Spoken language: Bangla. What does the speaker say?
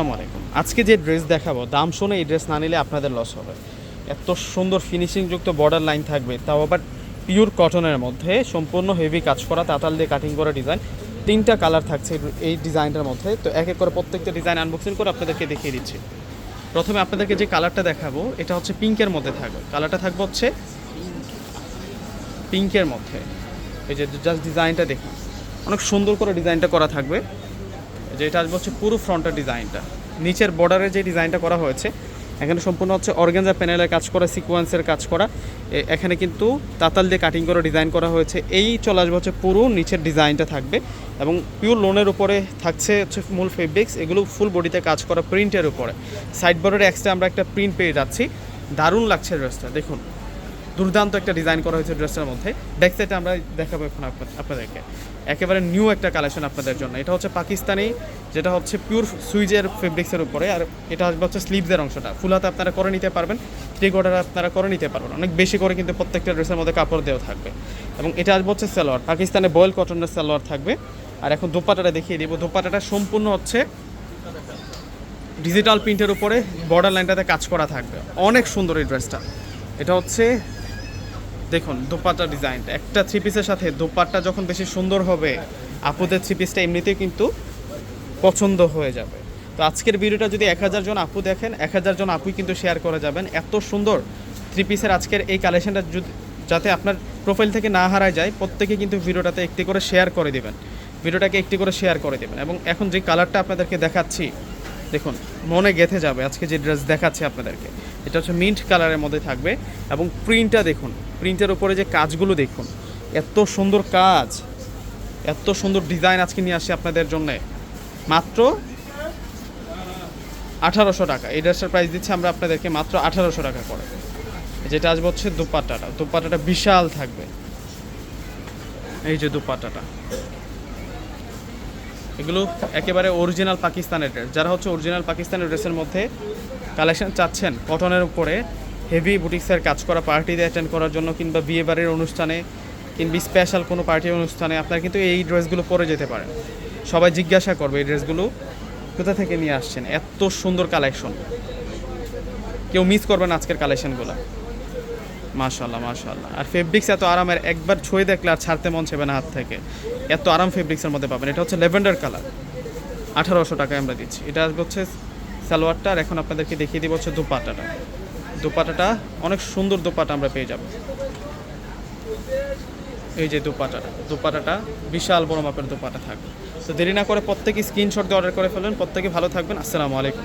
আসসালামু আজকে যে ড্রেস দেখাবো, দাম শুনে এই ড্রেস না নিলে আপনাদের লস হবে। এত সুন্দর ফিনিশিংযুক্ত বর্ডার লাইন থাকবে, তাও আবার পিওর কটনের মধ্যে। সম্পূর্ণ হেভি কাজ করা, তাতাল দিয়ে কাটিং করা ডিজাইন তিনটা কালার থাকছে এই- এই ডিজাইনটার মধ্যে। তো এক এক করে প্রত্যেকটা ডিজাইন আনবক্সিং করে আপনাদেরকে দেখিয়ে দিচ্ছি। প্রথমে আপনাদেরকে যে কালারটা দেখাবো, এটা হচ্ছে পিঙ্কের মধ্যে থাকবে। কালারটা থাকবে হচ্ছে পিঙ্কের মধ্যে। এই যে জাস্ট ডিজাইনটা দেখুন অনেক সুন্দর করে ডিজাইনটা করা থাকবে। যেটা আসবে হচ্ছে পুরো ফ্রন্টের ডিজাইনটা। নিচের বর্ডারে যে ডিজাইনটা করা হয়েছে, এখানে সম্পূর্ণ হচ্ছে অর্গানজা প্যানেলের কাজ করা সিকোয়েন্সের কাজ করা। এখানে কিন্তু তাতাল দিয়ে কাটিং করে ডিজাইন করা হয়েছে। এই চলে আসবে হচ্ছে পুরো নিচের ডিজাইনটা থাকবে এবং পিওর লোনের উপরে থাকছে হচ্ছে মূল ফেব্রিক্স এগুলো ফুল বডিতে কাজ করা প্রিন্টের উপরে। সাইড এক্সট্রা আমরা একটা প্রিন্ট পেয়ে যাচ্ছি। দারুণ লাগছে ড্রেসটা দেখুন। দুর্দান্ত একটা ডিজাইন করা হয়েছে ড্রেসটার মধ্যে। ব্যাক সাইডে আমরা দেখাবো এখন আপনা- আপনাদেরকে। একেবারে নিউ একটা কালেকশন আপনাদের জন্য। এটা হচ্ছে পাকিস্তানি, যেটা হচ্ছে পিওর সুইজের ফেব্রিক্সের উপরে। আর এটা হচ্ছে স্লিভসের অংশটা। ফুল হাতে আপনারা করে নিতে পারবেন। থ্রি কোয়ার্টার আপনারা করে নিতে পারবেন। অনেক বেশি করে কিন্তু প্রত্যেকটা ড্রেসের মধ্যে কাপড় দেওয়া থাকবে। এবং এটা আসবে হচ্ছে সালোয়ার। পাকিস্তানে বয়েল কটনের সালোয়ার থাকবে। আর এখন দোপাটাটা দেখিয়ে দিব। দোপাটাটা সম্পূর্ণ হচ্ছে ডিজিটাল প্রিন্টের উপরে বর্ডার লাইনটাতে কাজ করা থাকবে। অনেক সুন্দর এই ড্রেসটা এটা হচ্ছে দেখুন, দোপাট্টা ডিজাইনটা একটা থ্রি পিসের সাথে দোপাট্টা যখন বেশি সুন্দর হবে, আপুদের থ্রি পিসটা এমনিতেই কিন্তু পছন্দ হয়ে যাবে। তো আজকের ভিডিওটা যদি এক হাজার জন আপু দেখেন, এক হাজার জন আপুই কিন্তু শেয়ার করে যাবেন। এত সুন্দর থ্রি পিসের আজকের এই কালেকশনটা যদি যাতে আপনার প্রোফাইল থেকে না হারায় যায়, প্রত্যেকে কিন্তু ভিডিওটাতে একটি করে শেয়ার করে দেবেন। ভিডিওটাকে একটি করে শেয়ার করে দেবেন। এবং এখন যে কালারটা আপনাদেরকে দেখাচ্ছি, দেখুন, মনে গেথে যাবে। আজকে যে ড্রেস দেখাচ্ছি আপনাদেরকে, এটা হচ্ছে মিন্ট কালারের মধ্যে থাকবে। এবং প্রিন্টটা দেখুন প্রিন্টের উপরে যে কাজগুলো দেখুন, এত সুন্দর কাজ, এত সুন্দর ডিজাইন আজকে নিয়ে আসি আপনাদের জন্য। মাত্র আঠারোশো টাকা। এই ড্রেসটার প্রাইস দিচ্ছি আমরা আপনাদেরকে মাত্র আঠারোশো টাকা করে। যেটা আসবে হচ্ছে দুপাট্টাটা দুপাট্টাটা বিশাল থাকবে। এই যে দুপাট্টাটা এগুলো একেবারে অরিজিনাল পাকিস্তানের ড্রেস যারা হচ্ছে অরিজিনাল পাকিস্তানের ড্রেসের মধ্যে কালেকশন চাচ্ছেন কটনের উপরে হেভি বুটিক্সের কাজ করা পার্টিতে অ্যাটেন্ড করার জন্য কিংবা বিয়ে বাড়ির অনুষ্ঠানে কিংবা স্পেশাল কোনো পার্টির অনুষ্ঠানে আপনারা কিন্তু এই ড্রেসগুলো পরে যেতে পারেন। সবাই জিজ্ঞাসা করবে এই ড্রেসগুলো কোথা থেকে নিয়ে আসছেন? এত সুন্দর কালেকশন কেউ মিস করবেন আজকের কালেকশনগুলো মাশাল্লাহ মাশাল্লাহ আর ফেব্রিক্স এত আরামের, একবার ছুঁয়ে দেখলে আর ছাড়তে মন চাইবে না হাত থেকে। এত আরাম ফেব্রিক্সের মধ্যে পাবেন। এটা হচ্ছে লেভেন্ডার কালার আঠারোশো টাকায় আমরা দিচ্ছি। এটা হচ্ছে সালোয়ারটা, আর এখন আপনাদেরকে দেখিয়ে দিব হচ্ছে দুপাটাটা দুপাটাটা, অনেক সুন্দর দুপাটা আমরা পেয়ে যাব। এই যে দুপাটাটা দুপাটাটা বিশাল বড় মাপের দুপাটা থাকবে। তো দেরি না করে প্রত্যেকে স্ক্রিনশট দিয়ে অর্ডার করে ফেলবেন প্রত্যেকে ভালো থাকবেন। আসসালামু আলাইকুম।